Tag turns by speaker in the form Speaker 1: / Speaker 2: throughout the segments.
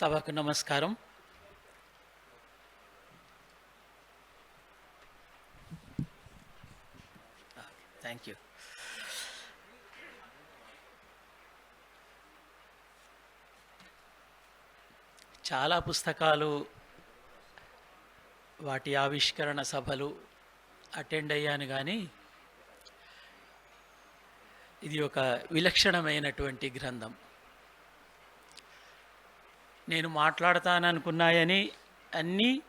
Speaker 1: సభకు నమస్కారం. Thank you చాలా పుస్తకాలు వాటి ఆవిష్కరణ సభలు అటెండ్ అయ్యాను కానీ ఇది ఒక విలక్షణమైనటువంటి గ్రంథం. నేను మాట్లాడతాననుకున్నాయని అన్నీ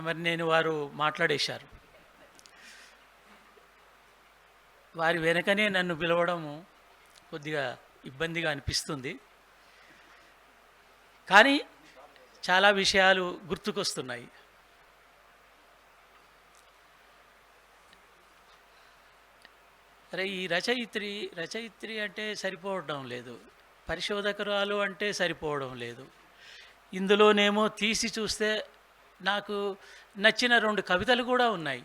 Speaker 1: మరి నేను వారు మాట్లాడేశారు. వారి వెనకనే నన్ను పిలవడం కొద్దిగా ఇబ్బందిగా అనిపిస్తుంది. కానీ చాలా విషయాలు గుర్తుకొస్తున్నాయి. అరే ఈ రచయిత్రి రచయిత్రి అంటే సరిపోవడం లేదు. పరిశోధకురాలు అంటే సరిపోవడం లేదు. ఇందులోనేమో తీసి చూస్తే నాకు నచ్చిన రెండు కవితలు కూడా ఉన్నాయి.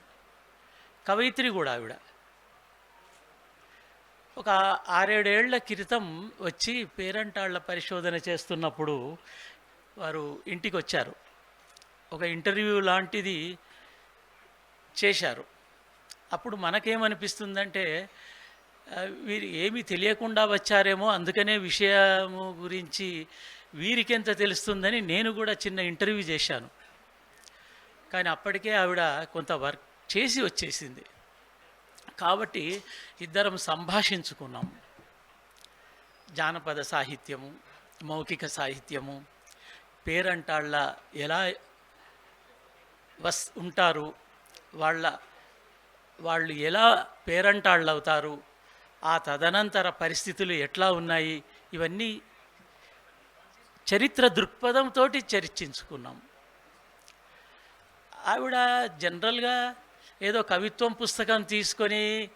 Speaker 1: కవయిత్రి కూడా ఆవిడ. ఒక ఆరేడేళ్ళ క్రితం వచ్చి పేరంటాళ్ళ పరిశోధన చేస్తున్నప్పుడు వారు ఇంటికి వచ్చారు ఒక ఇంటర్వ్యూ లాంటిది చేశారు. అప్పుడు మనకేమనిపిస్తుందంటే వీరు ఏమీ తెలియకుండా వచ్చారేమో అందుకనే విషయము గురించి వీరికెంత తెలుస్తుందని నేను కూడా చిన్న ఇంటర్వ్యూ చేశాను. కానీ అప్పటికే ఆవిడ కొంత వర్క్ చేసి వచ్చేసింది. కాబట్టి ఇద్దరం సంభాషించుకున్నాం. జానపద సాహిత్యము మౌఖిక సాహిత్యము పేరంటాళ్ళ ఎలా వస్ ఉంటారు వాళ్ళ వాళ్ళు ఎలా పేరంటాళ్ళు అవుతారు ఆ తదనంతర పరిస్థితులు ఎట్లా ఉన్నాయి ఇవన్నీ చరిత్ర దృక్పథంతో చర్చించుకున్నాం. ఆవిడ జనరల్గా ఏదో కవిత్వం పుస్తకం తీసుకొని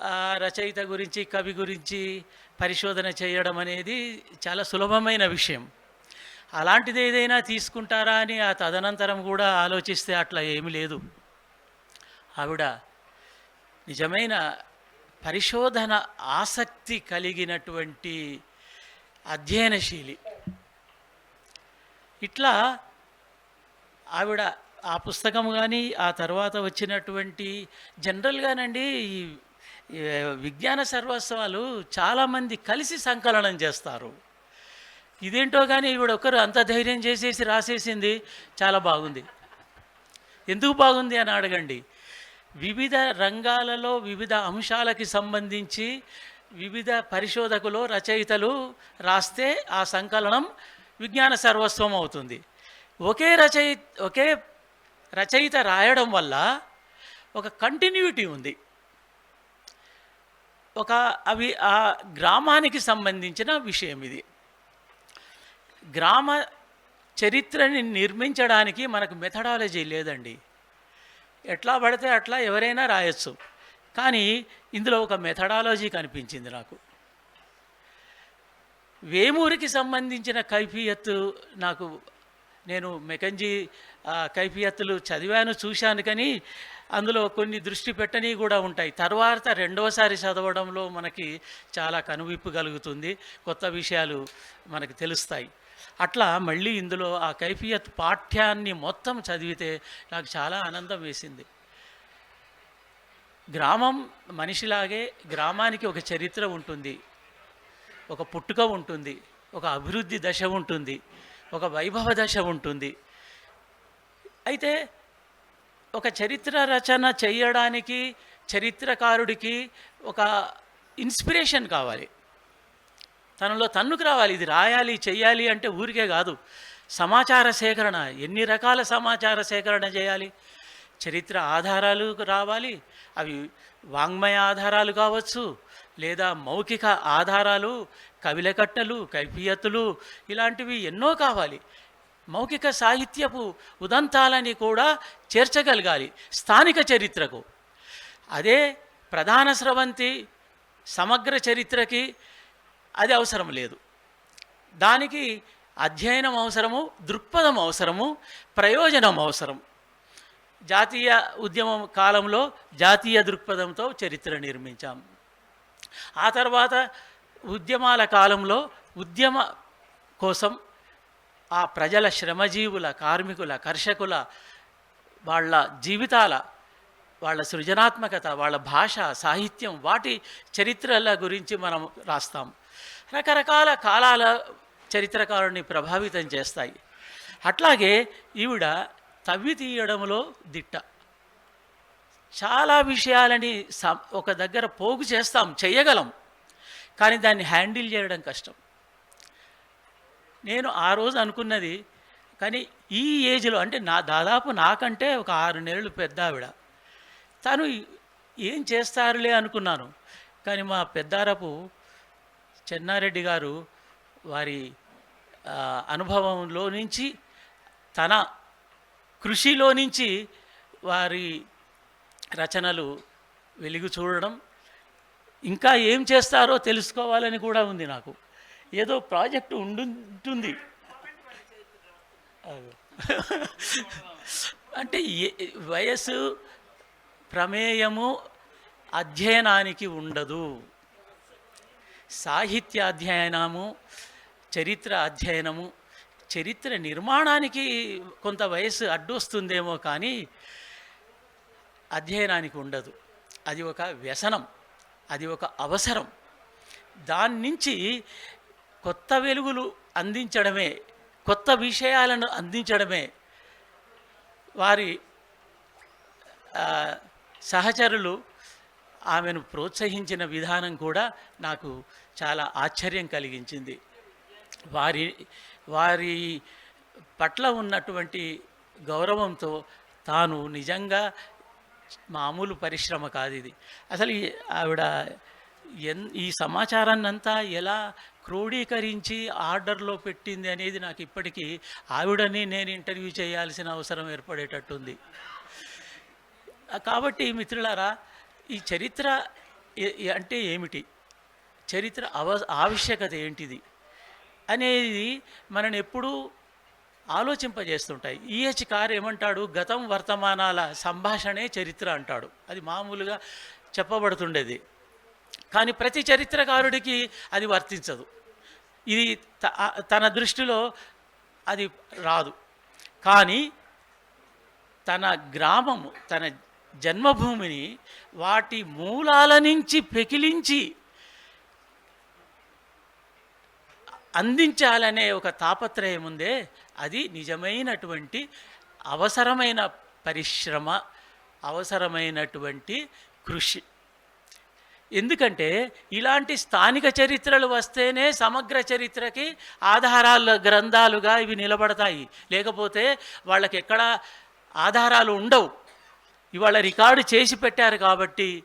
Speaker 1: ఆ రచయిత గురించి కవి గురించి పరిశోధన చేయడం అనేది చాలా సులభమైన విషయం. అలాంటిది ఏదైనా తీసుకుంటారా అని ఆ తదనంతరం కూడా ఆలోచిస్తే అట్లా ఏమీ లేదు. ఆవిడ నిజమైన పరిశోధన ఆసక్తి కలిగినటువంటి అధ్యయనశీలి. ఇట్లా ఆవిడ ఆ పుస్తకం కానీ ఆ తర్వాత వచ్చినటువంటి జనరల్గానండి ఈ విజ్ఞాన సర్వోత్సవాలు చాలామంది కలిసి సంకలనం చేస్తారు. ఇదేంటో కానీ ఈవిడ ఒకరు అంత ధైర్యం చేసేసి రాసేసింది చాలా బాగుంది. ఎందుకు బాగుంది అని అడగండి. వివిధ రంగాలలో వివిధ అంశాలకి సంబంధించి వివిధ పరిశోధకులు రచయితలు రాస్తే ఆ సంకలనం విజ్ఞాన సర్వస్వం అవుతుంది. ఒకే రచయి ఒకే రచయిత రాయడం వల్ల ఒక కంటిన్యూటీ ఉంది. ఒక అవి ఆ గ్రామానికి సంబంధించిన విషయం ఇది. గ్రామ చరిత్రని నిర్మించడానికి మనకు మెథడాలజీ లేదండి. ఎట్లా పడితే అట్లా ఎవరైనా రాయొచ్చు. కానీ ఇందులో ఒక మెథడాలజీ కనిపించింది నాకు. వేమూరికి సంబంధించిన కైఫియత్తు నాకు నేను మెకంజీ కైఫియత్తులు చదివాను చూశాను కానీ అందులో కొన్ని దృష్టి పెట్టని కూడా ఉంటాయి. తర్వాత రెండవసారి చదవడంలో మనకి చాలా కనువిప్పు కలుగుతుంది. కొత్త విషయాలు మనకు తెలుస్తాయి. అట్లా మళ్ళీ ఇందులో ఆ కైఫియత్ పాఠ్యాన్ని మొత్తం చదివితే నాకు చాలా ఆనందం వేసింది. గ్రామం మనిషిలాగే గ్రామానికి ఒక చరిత్ర ఉంటుంది. ఒక పుట్టుక ఉంటుంది ఒక అభివృద్ధి దశ ఉంటుంది ఒక వైభవ దశ ఉంటుంది. అయితే ఒక చరిత్ర రచన చేయడానికి చరిత్రకారుడికి ఒక ఇన్స్పిరేషన్ కావాలి. తనలో తన్నుకు రావాలి ఇది రాయాలి చెయ్యాలి అంటే ఊరికే కాదు. సమాచార సేకరణ ఎన్ని రకాల సమాచార సేకరణ చేయాలి? చరిత్ర ఆధారాలు రావాలి అవి వాంగ్మయ ఆధారాలు కావచ్చు లేదా మౌఖిక ఆధారాలు కవిలకట్టలు కైఫియతులు ఇలాంటివి ఎన్నో కావాలి. మౌఖిక సాహిత్యపు ఉదంతాలని కూడా చేర్చగలగాలి స్థానిక చరిత్రకు. అదే ప్రధాన స్రవంతి సమగ్ర చరిత్రకి అది అవసరం లేదు. దానికి అధ్యయనం అవసరము దృక్పథం అవసరము ప్రయోజనం అవసరం. జాతీయ ఉద్యమం కాలంలో జాతీయ దృక్పథంతో చరిత్ర నిర్మించాం. ఆ తర్వాత ఉద్యమాల కాలంలో ఉద్యమ కోసం ఆ ప్రజల శ్రమజీవుల కార్మికుల కర్షకుల వాళ్ళ జీవితాల వాళ్ళ సృజనాత్మకత వాళ్ళ భాష సాహిత్యం వాటి చరిత్రల గురించి మనం రాస్తాం. రకరకాల కాలాల చరిత్రకారుని ప్రభావితం చేస్తాయి. అట్లాగే ఈవిడ తవ్వి తీయడంలో దిట్ట. చాలా విషయాలని సం- ఒక దగ్గర పోగు చేస్తాం చేయగలం కానీ దాన్ని హ్యాండిల్ చేయడం కష్టం. నేను ఆ రోజు అనుకున్నది కానీ ఈ ఏజ్లో అంటే నా దాదాపు నాకంటే ఒక ఆరు నెలలు పెద్ద ఆవిడ. తను ఏం చేస్తారులే అనుకున్నాను. కానీ మా పెద్దారపు చెన్నారెడ్డి గారు వారి అనుభవంలో నుంచి తన కృషిలో నుంచి వారి రచనలు వెలుగు చూడడం ఇంకా ఏం చేస్తారో తెలుసుకోవాలని కూడా ఉంది నాకు. ఏదో ప్రాజెక్టు ఉండుంటుంది. అంటే ఏ- వయస్సు ప్రమేయము అధ్యయనానికి ఉండదు. సాహిత్య అధ్యయనము చరిత్ర అధ్యయనము చరిత్ర నిర్మాణానికి కొంత వయస్సు అడ్డొస్తుందేమో కానీ అధ్యయనానికి ఉండదు. అది ఒక వ్యసనం అది ఒక అవసరం. దాని నుంచి కొత్త వెలుగులు అందించడమే కొత్త విషయాలను అందించడమే వారి సహచరులు ఆమెను ప్రోత్సహించిన విధానం కూడా నాకు చాలా ఆశ్చర్యం కలిగించింది. వారి వారి పట్ల ఉన్నటువంటి గౌరవంతో తాను నిజంగా మామూలు పరిశ్రమ కాదు ఇది. అసలు ఆవిడ ఎన్ ఈ సమాచారాన్ని అంతా ఎలా క్రోడీకరించి ఆర్డర్లో పెట్టింది అనేది నాకు ఇప్పటికీ ఆవిడని నేను ఇంటర్వ్యూ చేయాల్సిన అవసరం ఏర్పడేటట్టుంది. కాబట్టి మిత్రులారా ఈ చరిత్ర అంటే ఏమిటి? చరిత్ర అవ ఆవశ్యకత ఏంటిది? అనేది మనని ఎప్పుడూ ఆలోచింపజేస్తుంటాయి. ఈహెచ్ కార్ ఏమంటాడు? గతం వర్తమానాల సంభాషణే చరిత్ర అంటాడు. అది మామూలుగా చెప్పబడుతుండేది. కానీ ప్రతి చరిత్రకారుడికి అది వర్తించదు. ఇది తన దృష్టిలో అది రాదు. కానీ తన గ్రామము తన జన్మభూమిని వాటి మూలాల నుంచి పెకిలించి అందించాలనే ఒక తాపత్రయం ఉందే అది నిజమైనటువంటి అవసరమైన పరిశ్రమ అవసరమైనటువంటి కృషి. ఎందుకంటే ఇలాంటి స్థానిక చరిత్రలు వస్తేనే సమగ్ర చరిత్రకి ఆధారాలు గ్రంథాలుగా ఇవి నిలబడతాయి. లేకపోతే వాళ్ళకి ఎక్కడ ఆధారాలు ఉండవు. ఇవాళ రికార్డు చేసి పెట్టారు కాబట్టి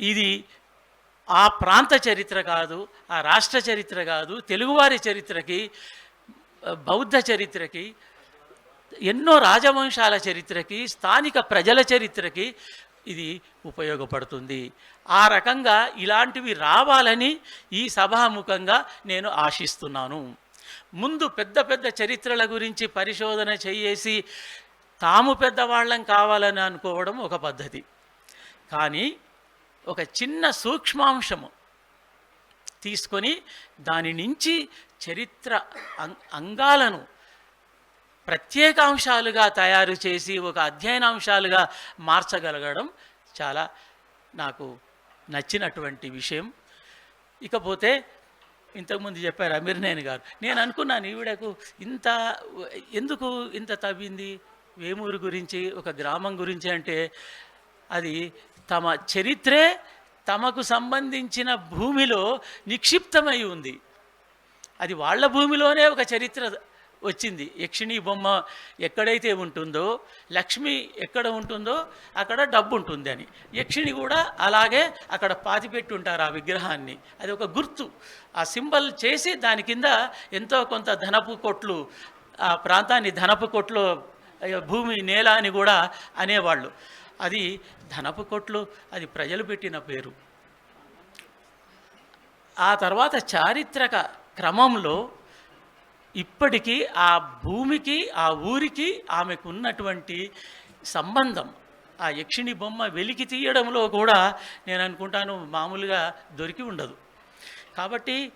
Speaker 1: ఇది ఆ ప్రాంత చరిత్ర కాదు ఆ రాష్ట్ర చరిత్ర కాదు తెలుగువారి చరిత్రకి బౌద్ధ చరిత్రకి ఎన్నో రాజవంశాల చరిత్రకి స్థానిక ప్రజల చరిత్రకి ఇది ఉపయోగపడుతుంది. ఆ రకంగా ఇలాంటివి రావాలని ఈ సభాముఖంగా నేను ఆశిస్తున్నాను. ముందు పెద్ద పెద్ద చరిత్రల గురించి పరిశోధన చేసి తాము పెద్దవాళ్ళం కావాలని అనుకోవడం ఒక పద్ధతి. కానీ ఒక చిన్న సూక్ష్మాంశము తీసుకొని దాని నుంచి చరిత్ర అం- అంగాలను ప్రత్యేకాంశాలుగా తయారు చేసి ఒక అధ్యయనాంశాలుగా మార్చగలగడం చాలా నాకు నచ్చినటువంటి విషయం. ఇకపోతే ఇంతకుముందు చెప్పారు అమీర్నేని గారు నేను అనుకున్నాను ఈవిడకు ఇంత ఎందుకు ఇంత తవ్వింది? వేమూరు గురించి ఒక గ్రామం గురించి అంటే అది తమ చరిత్రే తమకు సంబంధించిన భూమిలో నిక్షిప్తమై ఉంది. అది వాళ్ళ భూమిలోనే ఒక చరిత్ర వచ్చింది. యక్షిణీ బొమ్మ ఎక్కడైతే ఉంటుందో లక్ష్మి ఎక్కడ ఉంటుందో అక్కడ డబ్బు ఉంటుంది అని. యక్షిణి కూడా అలాగే అక్కడ పాతిపెట్టి ఉంటారు ఆ విగ్రహాన్ని. అది ఒక గుర్తు. ఆ సింబల్ చేసి దాని కింద ఎంతో కొంత ధనపు కొట్లు ఆ ప్రాంతాన్ని ధనపు కొట్లు భూమి నేల అని కూడా అనేవాళ్ళు. అది ధనపు కొట్లు అది ప్రజలు పెట్టిన పేరు. ఆ తర్వాత చారిత్రక క్రమంలో ఇప్పటికీ ఆ భూమికి ఆ ఊరికి ఆమెకున్నటువంటి సంబంధం ఆ యక్షిణి బొమ్మ వెలికి తీయడంలో కూడా నేను అనుకుంటాను మామూలుగా దొరికి ఉండదు. కాబట్టి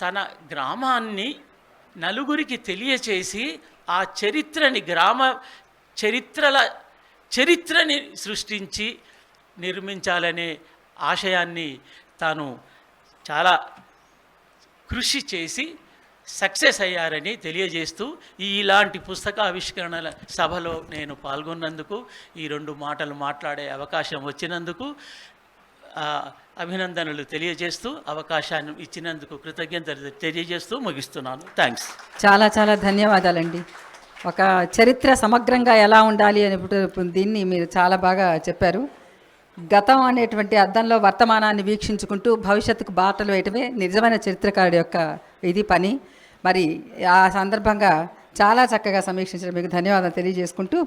Speaker 1: తన గ్రామాన్ని నలుగురికి తెలియచేసి ఆ చరిత్రని గ్రామ చరిత్రల చరిత్రని సృష్టించి నిర్మించాలనే ఆశయాన్ని తాను చాలా కృషి చేసి సక్సెస్ అయ్యారని తెలియజేస్తూ ఈ ఇలాంటి పుస్తక ఆవిష్కరణల సభలో నేను పాల్గొన్నందుకు ఈ రెండు మాటలు మాట్లాడే అవకాశం వచ్చినందుకు అభినందనలు తెలియజేస్తూ అవకాశాన్ని ఇచ్చినందుకు కృతజ్ఞతలు తెలియజేస్తూ ముగిస్తున్నాను. థ్యాంక్స్
Speaker 2: చాలా చాలా ధన్యవాదాలండి. ఒక చరిత్ర సమగ్రంగా ఎలా ఉండాలి అని దీన్ని మీరు చాలా బాగా చెప్పారు. గతం అనేటువంటి అర్థంలో వర్తమానాన్ని వీక్షించుకుంటూ భవిష్యత్తుకు బాటలు వేయటమే నిజమైన చరిత్రకారుడి యొక్క ఇది పని. మరి ఆ సందర్భంగా చాలా చక్కగా సమీక్షించడం మీకు ధన్యవాదాలు తెలియజేసుకుంటూ